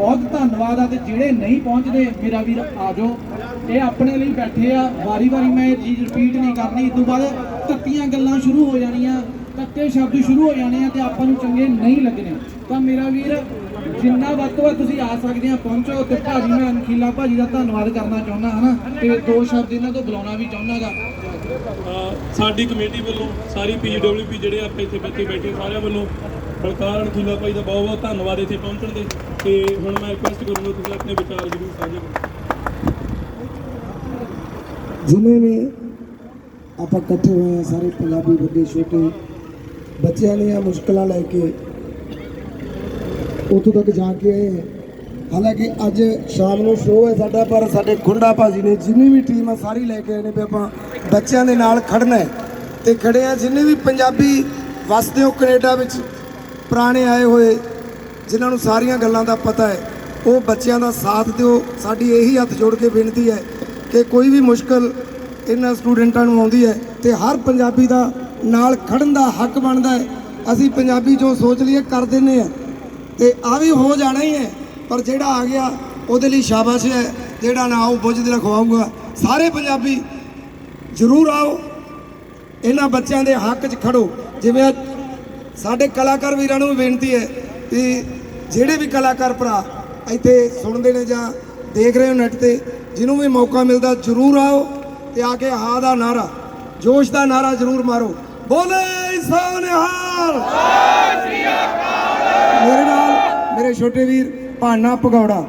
ਬਹੁਤ ਧੰਨਵਾਦ ਆ ਤੇ ਜਿਹੜੇ ਨਹੀਂ ਪਹੁੰਚਦੇ, ਮੇਰਾ ਵੀਰ ਆ ਇਹ ਆਪਣੇ ਲਈ ਬੈਠੇ ਆ। ਵਾਰੀ-ਵਾਰੀ ਮੈਂ ਇਹ ਚੀਜ਼ ਰਿਪੀਟ ਨਹੀਂ ਕਰਨੀ। ਇਸ ਤੋਂ ਬਾਅਦ ਤੱਤੀਆਂ ਗੱਲਾਂ ਸ਼ੁਰੂ ਹੋ ਜਾਣੀਆਂ। ਤੱਤੇ ਸ਼ਬਦ ਸ਼ੁਰੂ ਹੋ ਜਾਣੇ ਆ ਤੇ ਆਪਾਂ ਨੂੰ ਚੰਗੇ ਨਹੀਂ ਲੱਗਣੇ। ਤਾਂ ਮੇਰਾ ਵੀਰ, ਜਿੰਨਾ ਵੱਧ ਤੋਂ ਵੱਧ ਤੁਸੀਂ ਆ ਸਕਦੇ ਆ, ਪਹੁੰਚੋ ਤੇ ਭਾਜੀ ਮੈਂ ਅਨਖੀਲਾ ਭਾਜੀ ਦਾ ਧੰਨਵਾਦ ਕਰਨਾ ਚਾਹੁੰਦਾ, ਹਨਾ? ਤੇ ਦੋ ਸ਼ਬਦ ਇਹਨਾਂ ਤੋਂ ਬੁਲਾਉਣਾ ਵੀ ਚਾਹੁੰਦਾਗਾ। ਅਹ ਸਾਡੀ ਕਮੇਟੀ ਵੱਲੋਂ ਸਾਰੀ ਪੀਡਬਲਯੂਪੀ ਜਿਹੜੇ ਆਪਾਂ ਇੱਥੇ ਬੱਚੇ ਬੈਠੇ ਸਾਰਿਆਂ ਵੱਲੋਂ ਬਲਕਾਰ ਅਣਖੀਲਾ ਭਾਈ ਦਾ ਬਹੁਤ ਬਹੁਤ ਧੰਨਵਾਦ ਇੱਥੇ ਪਹੁੰਚਣ ਦੇ ਤੇ ਹੁਣ ਮੈਂ ਰਿਕੁਐਸਟ ਕਰੂੰਗਾ ਤੁਸੀਂ ਆਪਣੇ ਵਿਚਾਰ ਜ਼ਰੂਰ ਸਾਂਝੇ ਕਰੋ। ਜਿੰਨੇ ਆਪਾਂ ਇਕੱਠੇ ਹੋਏ ਆ, ਸਾਰੇ ਪੰਜਾਬੀ ਵੱਡੇ, ਛੋਟੇ, ਬੱਚਿਆਂ ਦੀਆਂ ਮੁਸ਼ਕਲਾਂ ਲੈ ਕੇ ਉੱਥੋਂ ਤੱਕ ਜਾ ਕੇ ਆਏ ਹਾਂ ਹਾਲਾਂਕਿ ਅੱਜ ਸ਼ਾਮ ਨੂੰ ਸ਼ੋਅ ਹੈ ਸਾਡਾ, ਪਰ ਸਾਡੇ ਖੁੰਡਾ ਭਾਜੀ ਨੇ ਜਿੰਨੀ ਵੀ ਟੀਮ ਆ, ਸਾਰੀ ਲੈ ਕੇ ਆਏ ਨੇ ਵੀ ਆਪਾਂ ਬੱਚਿਆਂ ਦੇ ਨਾਲ ਖੜਨਾ ਹੈ। ਤੇ ਖੜੇ ਆ ਜਿੰਨੇ ਵੀ ਪੰਜਾਬੀ ਵਸਦੇ ਹੋ ਕੈਨੇਡਾ ਵਿੱਚ ਪੁਰਾਣੇ ਆਏ ਹੋਏ, ਜਿਨ੍ਹਾਂ ਨੂੰ ਸਾਰੀਆਂ ਗੱਲਾਂ ਦਾ ਪਤਾ ਹੈ, ਉਹ ਬੱਚਿਆਂ ਦਾ ਸਾਥ ਦਿਓ। ਸਾਡੀ ਇਹੀ ਹੱਥ ਜੋੜ ਕੇ ਬੇਨਤੀ ਹੈ ਕਿ ਕੋਈ ਵੀ ਮੁਸ਼ਕਲ ਇਹਨਾਂ ਸਟੂਡੈਂਟਾਂ ਨੂੰ ਆਉਂਦੀ ਹੈ ਤੇ ਹਰ ਪੰਜਾਬੀ ਦਾ ਨਾਲ ਖੜਨ ਦਾ ਹੱਕ ਬਣਦਾ ਹੈ। ਅਸੀਂ ਪੰਜਾਬੀ ਜੋ ਸੋਚ ਲਈਏ, ਕਰ ਦਿੰਨੇ ਆ ਤੇ ਆ ਵੀ ਹੋ ਜਾਣਾ ਹੀ ਹੈ, ਪਰ ਜਿਹੜਾ ਆ ਗਿਆ, ਉਹਦੇ ਲਈ ਸ਼ਾਬਾਸ਼ ਹੈ। ਜਿਹੜਾ ਨਾ ਆਉ ਬੁੱਝ ਦਿਲ ਖਵਾਊਗਾ। ਸਾਰੇ ਪੰਜਾਬੀ ਜ਼ਰੂਰ ਆਓ। ਇਹਨਾਂ ਬੱਚਿਆਂ ਦੇ ਹੱਕ 'ਚ ਖੜੋ। ਜਿਵੇਂ ਸਾਡੇ ਕਲਾਕਾਰ ਵੀਰਾਂ ਨੂੰ ਵੀ ਬੇਨਤੀ ਹੈ ਕਿ ਜਿਹੜੇ ਵੀ ਕਲਾਕਾਰ ਭਰਾ ਇੱਥੇ ਸੁਣਦੇ ਨੇ ਜਾਂ ਦੇਖ ਰਹੇ ਹੋ ਨੈਟ ਤੇ, ਜਿਹਨੂੰ ਵੀ ਮੌਕਾ ਮਿਲਦਾ, ਜ਼ਰੂਰ ਆਓ ਤੇ ਆ ਕੇ ਹਾ ਦਾ ਨਾਰਾ, ਜੋਸ਼ ਦਾ ਨਾਰਾ ਜ਼ਰੂਰ ਮਾਰੋ। ਬੋਲੇ ਸੋਨਿਹਾਲ ਮੇਰੇ ਨਾਲ ਮੇਰੇ ਛੋਟੇ ਵੀਰ ਭਾਨਾ ਪਗੌੜਾ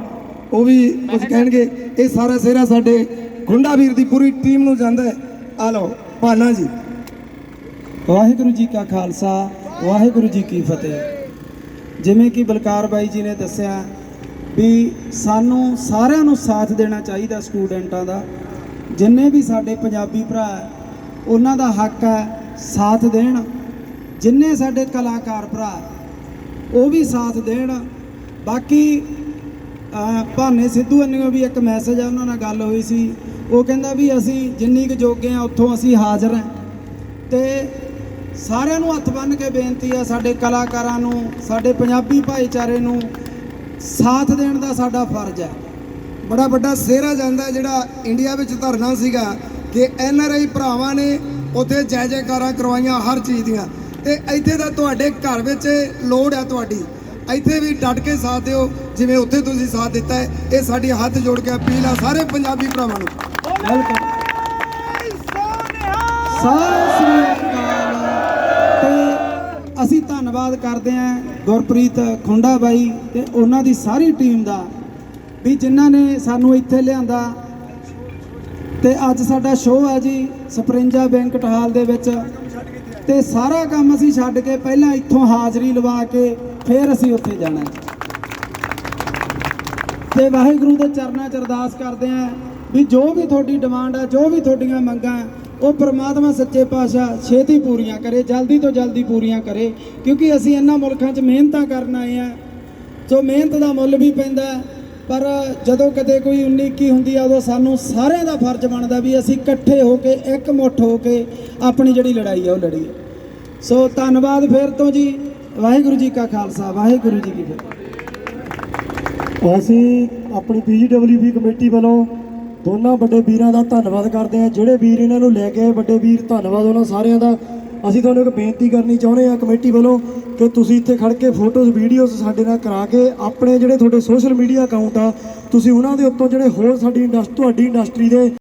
ਉਹ ਵੀ ਕੁਝ ਕਹਿਣਗੇ, ਇਹ ਸਾਰਾ ਸਿਹਰਾ ਸਾਡੇ ਗੁੰਡਾ ਵੀਰ ਦੀ ਪੂਰੀ ਟੀਮ ਨੂੰ ਜਾਂਦਾ ਹੈ। ਆ ਲਓ, ਭਾਨਾ ਜੀ। ਵਾਹਿਗੁਰੂ ਜੀ ਕਾ ਖਾਲਸਾ ਵਾਹਿਗੁਰੂ ਜੀ ਕੀ ਫਤਿਹ। ਜਿਵੇਂ ਕਿ ਬਲਕਾਰ ਬਾਈ ਜੀ ਨੇ ਦੱਸਿਆ ਵੀ ਸਾਨੂੰ ਸਾਰਿਆਂ ਨੂੰ ਸਾਥ ਦੇਣਾ ਚਾਹੀਦਾ ਸਟੂਡੈਂਟਾਂ ਦਾ। ਜਿੰਨੇ ਵੀ ਸਾਡੇ ਪੰਜਾਬੀ ਭਰਾ ਉਹਨਾਂ ਦਾ ਹੱਕ ਹੈ ਸਾਥ ਦੇਣ। ਜਿੰਨੇ ਸਾਡੇ ਕਲਾਕਾਰ ਭਰਾ ਉਹ ਵੀ ਸਾਥ ਦੇਣ। ਬਾਕੀ ਭਾਨੇ ਸਿੱਧੂ ਅੰਨਿਓ ਵੀ ਇੱਕ ਮੈਸੇਜ ਆ, ਉਹਨਾਂ ਨਾਲ ਗੱਲ ਹੋਈ ਸੀ। ਉਹ ਕਹਿੰਦਾ ਵੀ ਅਸੀਂ ਜਿੰਨੀ ਕੁ ਜੋਗੇ ਆ, ਉੱਥੋਂ ਅਸੀਂ ਹਾਜ਼ਰ ਹਾਂ। ਤੇ ਸਾਰਿਆਂ ਨੂੰ ਹੱਥ ਬੰਨ੍ਹ ਕੇ ਬੇਨਤੀ ਆ ਸਾਡੇ ਕਲਾਕਾਰਾਂ ਨੂੰ ਸਾਡੇ ਪੰਜਾਬੀ ਭਾਈਚਾਰੇ ਨੂੰ ਸਾਥ ਦੇਣ ਦਾ ਸਾਡਾ ਫਰਜ਼ ਹੈ। ਬੜਾ ਵੱਡਾ ਸਿਹਰਾ ਜਾਂਦਾ ਜਿਹੜਾ ਇੰਡੀਆ ਵਿੱਚ ਧਰਨਾ ਸੀਗਾ ਕਿ ਐਨ ਆਰ ਆਈ ਭਰਾਵਾਂ ਨੇ ਉੱਥੇ ਜੈ ਜੈਕਾਰਾਂ ਕਰਵਾਈਆਂ ਹਰ ਚੀਜ਼ ਦੀਆਂ। ਤੇ ਇੱਥੇ ਤਾਂ ਤੁਹਾਡੇ ਘਰ ਵਿੱਚ ਲੋੜ ਹੈ ਤੁਹਾਡੀ। ਇੱਥੇ ਵੀ ਡਟ ਕੇ ਸਾਥ ਦਿਓ ਜਿਵੇਂ ਉੱਥੇ ਤੁਸੀਂ ਸਾਥ ਦਿੱਤਾ ਹੈ। ਇਹ ਸਾਡੀ ਹੱਥ ਜੋੜ ਕੇ ਅਪੀਲ ਆ ਸਾਰੇ ਪੰਜਾਬੀ ਭਰਾਵਾਂ ਨੂੰ। ਵੈਲਕਮ। ਸ੍ਰੀ ਅਸੀਂ ਧੰਨਵਾਦ ਕਰਦੇ ਹਾਂ ਗੁਰਪ੍ਰੀਤ ਖੁੰਡਾ ਬਾਈ ਤੇ ਉਹਨਾਂ ਦੀ ਸਾਰੀ ਟੀਮ ਦਾ ਵੀ ਜਿਨ੍ਹਾਂ ਨੇ ਸਾਨੂੰ ਇੱਥੇ ਲਿਆਂਦਾ। ਤੇ ਅੱਜ ਸਾਡਾ ਸ਼ੋਅ ਹੈ ਜੀ ਸਪਰਿੰਜਾ ਬੈਂਕਟ ਹਾਲ ਦੇ ਵਿੱਚ। ਤੇ ਸਾਰਾ ਕੰਮ ਅਸੀਂ ਛੱਡ ਕੇ ਪਹਿਲਾਂ ਇੱਥੋਂ ਹਾਜ਼ਰੀ ਲਵਾ ਕੇ ਫਿਰ ਅਸੀਂ ਉੱਥੇ ਜਾਣਾ। ਹੈ ਤੇ ਵਾਹਿਗੁਰੂ ਦੇ ਚਰਨਾਂ 'ਚ ਅਰਦਾਸ ਕਰਦੇ ਆਂ ਵੀ ਜੋ ਵੀ ਤੁਹਾਡੀ ਡਿਮਾਂਡ ਆ, ਜੋ ਵੀ ਤੁਹਾਡੀਆਂ ਮੰਗਾਂ ਉਹ ਪ੍ਰਮਾਤਮਾ ਸੱਚੇ ਪਾਤਸ਼ਾਹ ਛੇਤੀ ਪੂਰੀਆਂ ਕਰੇ, ਜਲਦੀ ਤੋਂ ਜਲਦੀ ਪੂਰੀਆਂ ਕਰੇ, ਕਿਉਂਕਿ ਅਸੀਂ ਇਹਨਾਂ ਮੁਲਕਾਂ 'ਚ ਮਿਹਨਤਾਂ ਕਰਨ ਆਏ ਆ ਸੋ ਮਿਹਨਤ ਦਾ ਮੁੱਲ ਵੀ ਪੈਂਦਾ ਪਰ ਜਦੋਂ ਕਦੇ ਕੋਈ 19 ਕੀ ਹੁੰਦੀ ਆ, ਉਦੋਂ ਸਾਨੂੰ ਸਾਰਿਆਂ ਦਾ ਫਰਜ਼ ਬਣਦਾ ਵੀ ਅਸੀਂ ਇਕੱਠੇ ਹੋ ਕੇ ਇੱਕ ਮੁੱਠ ਹੋ ਕੇ ਆਪਣੀ ਜਿਹੜੀ ਲੜਾਈ ਆ, ਉਹ ਲੜੀਏ। ਸੋ ਧੰਨਵਾਦ ਫਿਰ ਤੋਂ ਜੀ। ਵਾਹਿਗੁਰੂ ਜੀ ਕਾ ਖਾਲਸਾ, ਵਾਹਿਗੁਰੂ ਜੀ ਕੀ ਫਤਿਹ। ਅਸੀਂ ਆਪਣੀ ਪੀਜੀਡਬਲਯੂਬੀ ਕਮੇਟੀ ਵੱਲੋਂ ਦੋਨਾਂ ਵੱਡੇ ਵੀਰਾਂ ਦਾ ਧੰਨਵਾਦ ਕਰਦੇ ਹਾਂ। ਜਿਹੜੇ ਵੀਰ ਇਹਨਾਂ ਨੂੰ ਲੈ ਕੇ ਆਏ, ਵੱਡੇ ਵੀਰ, ਧੰਨਵਾਦ ਉਹਨਾਂ ਸਾਰਿਆਂ ਦਾ। ਅਸੀਂ ਤੁਹਾਨੂੰ ਇੱਕ ਬੇਨਤੀ ਕਰਨੀ ਚਾਹੁੰਦੇ ਹਾਂ ਕਮੇਟੀ ਵੱਲੋਂ ਕਿ ਤੁਸੀਂ ਇੱਥੇ ਖੜ ਕੇ ਫੋਟੋਜ਼, ਵੀਡੀਓਜ਼ ਸਾਡੇ ਨਾਲ ਕਰਾ ਕੇ ਆਪਣੇ ਜਿਹੜੇ ਤੁਹਾਡੇ ਸੋਸ਼ਲ ਮੀਡੀਆ ਅਕਾਊਂਟ ਆ, ਤੁਸੀਂ ਉਹਨਾਂ ਦੇ ਉੱਤੋਂ ਜਿਹੜੇ ਹੋਰ ਸਾਡੀ ਇੰਡਸਟਰੀ ਤੁਹਾਡੀ ਇੰਡਸਟਰੀ ਦੇ